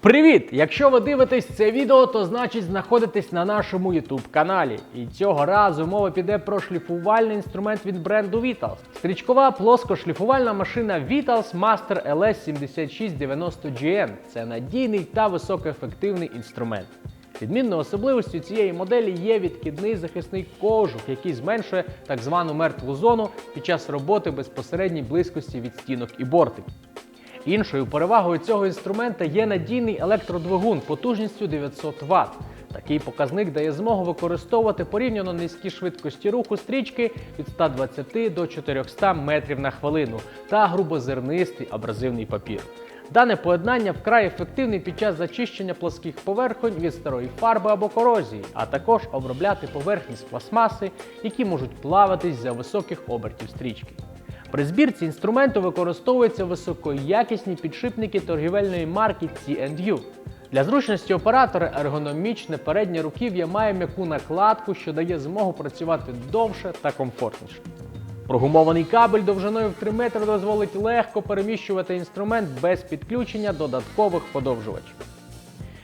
Привіт! Якщо ви дивитесь це відео, то значить знаходитесь на нашому YouTube каналі. І цього разу мова піде про шліфувальний інструмент від бренду Vitals. Стрічкова плоскошліфувальна машина Vitals Master LS7690GN. Це надійний та високоефективний інструмент. Відмінною особливістю цієї моделі є відкидний захисний кожух, який зменшує так звану мертву зону під час роботи безпосередній близькості від стінок і бортиків. Іншою перевагою цього інструмента є надійний електродвигун потужністю 900 Вт. Такий показник дає змогу використовувати порівняно низькі швидкості руху стрічки від 120 до 400 метрів на хвилину та грубозернистий абразивний папір. Дане поєднання вкрай ефективне під час зачищення плоских поверхонь від старої фарби або корозії, а також обробляти поверхні з пластмаси, які можуть плаватись за високих обертів стрічки. При збірці інструменту використовуються високоякісні підшипники торгівельної марки C&U. Для зручності оператора ергономічне переднє руків'я має м'яку накладку, що дає змогу працювати довше та комфортніше. Прогумований кабель довжиною в 3 метри дозволить легко переміщувати інструмент без підключення додаткових подовжувачів.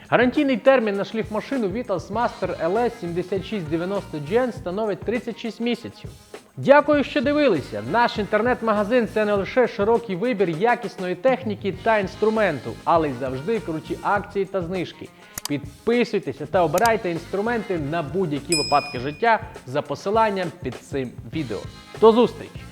Гарантійний термін на шліфмашину Vitals Master LS 7690 Gen становить 36 місяців. Дякую, що дивилися. Наш інтернет-магазин це не лише широкий вибір якісної техніки та інструменту, але й завжди круті акції та знижки. Підписуйтеся та обирайте інструменти на будь-які випадки життя за посиланням під цим відео. До зустрічі!